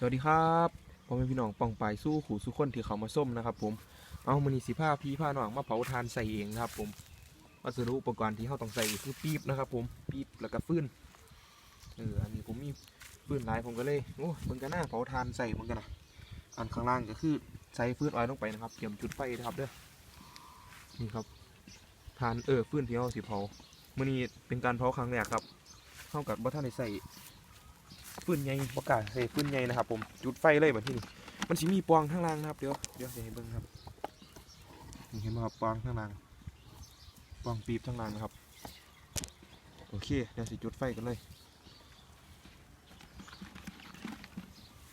สวัสดีครับพ่อแม่พี่น้องป่องปายสู้ขู่สู้คนที่เขามาส้มนะครับ ผม เอามือนีสิผ้าพี่ผ้าหน้องมาเผาทานใส่เองนะครับ ผมวัสดุอุปกรณ์ที่เขาต้องใส่คือปี๊บนะครับ ผมปี๊บแล้วก็ฟืนเอออันนี้ผมมีฟืนหลายผมก็เลยโอ้มันก็น่าเผาทานใส่เหมือนกันนะอันข้างล่างก็คือใส่ฟืนออยลงไปนะครับเตรียมจุดไฟนะครับเด้อนี่ครับทานเออฟืนที่เขาสิเผามื่อนี้เป็นการเผาครั้งแรกครับเข้ากับว่าท่านได้ใส่ ฟืนใหญ่ประกาศใส่ฟืนใหญ่นะครับผมจุดไฟเลยแบบที่นี่มันสิมีปองข้างล่างนะครับเดี๋ยวเดี๋ยวให้เบิ่งครับนี่เห็นไหมครับปองข้างล่างปองปีบข้างล่างนะครับโอเคเดี๋ยวสิจุดไฟกันเลย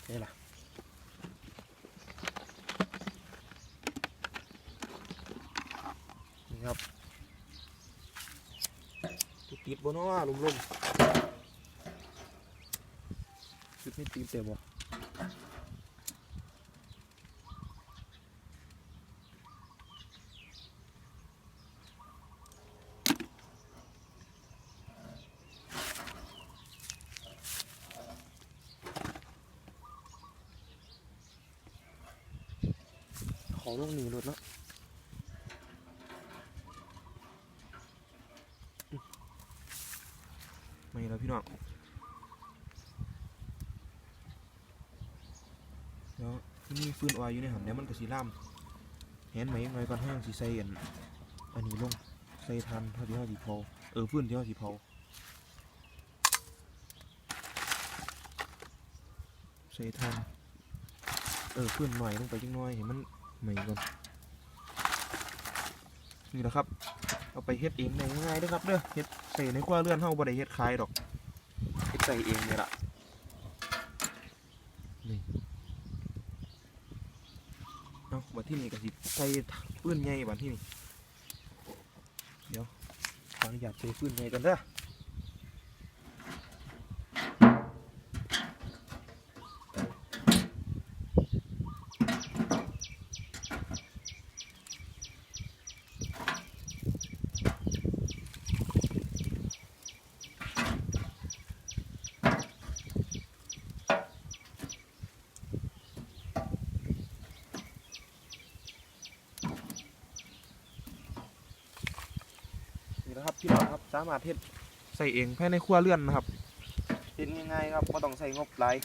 นี่ล่ะนี่ครับจุดติดบนน้อลุมลุมๆ จุดไม่ตีนเต็มวะขอลงหนีรถเนาะอืมไม่แล้วพี่น้อง แล้วมีฟืนออยอยู่ในหันเดี๋ยวมันก็สีล่ามเห็นไหมยังไงก่อนห้างสีใส่อันอันนี้ลงใส่ทันเท่าที่เท่าสีเผาเออฟืนที่เท่าสีเผาใส่ทันเออฟืนหน่อยลงไปจังน้อยเห็นมันไหมก่อนนี่แหละครับเอาไปเฮ็ดเองง่ายๆด้อครับเด้อเฮ็ดใส่ในครัวเรือนเฮาบ่ได้เฮ็ดขายดอกเฮ็ดใส่เองเนี่ยล่ะ เอาบัดที่นี่ก็สิใส่ปื้นใหญ่บัดที่นี่เดี๋ยวขออนุญาตใส่ปื้นใหญ่กันเด้อ นี่นะครับพี่น้องครับสามารถเฮ็ดใส่เองภายในครัวเรือนนะครับเฮ็ดง่ายๆครับไม่ต้องใส่งบหลาย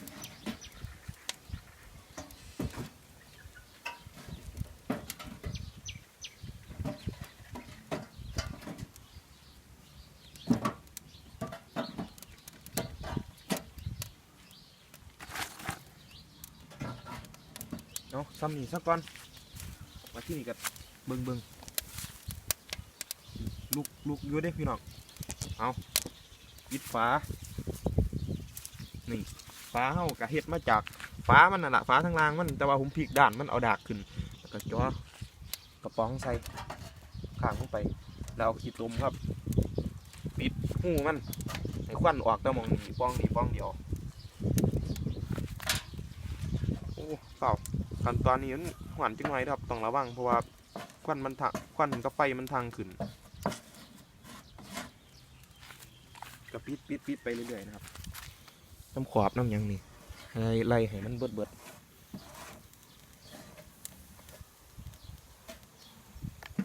เอาซ้ำนี่สักก่อนมาที่นี่กันเบิ่งเบิ่ง ลูกลูกอยู่เด้พี่น้องเอาปิดฝานี่ฝาเฮากะเฮ็ดมาจากฝามันน่ะละฝาทางล่างมันแต่ว่าผมพลิกด้านมันเอาดากขึ้นแล้วก็จ่อกระป๋องใส่ข้างลงไป แล้วเอาขีดลมครับ ปิดหูมันให้ควันออกแต่มองนี่ป้องนี่ป้องเดียวโอ้เปล่าขั้นตอนนี้มันหวานจังไงครับต้องระวังเพราะว่าควันมันทะควันกับไฟมันทางขึ้น ก็ปิดปิดปิดไปเรื่อยๆนะครับน้ำขวบน้ำยังนี่ไล่ไล่ให้มันเบิดเบิด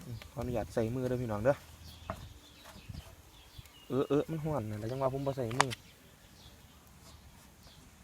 อืมขออนุญาตใส่มือเด้อพี่น้องเด้อเออเออมันห่วนนะแล้วจังว่าผมบ่ใส่มือ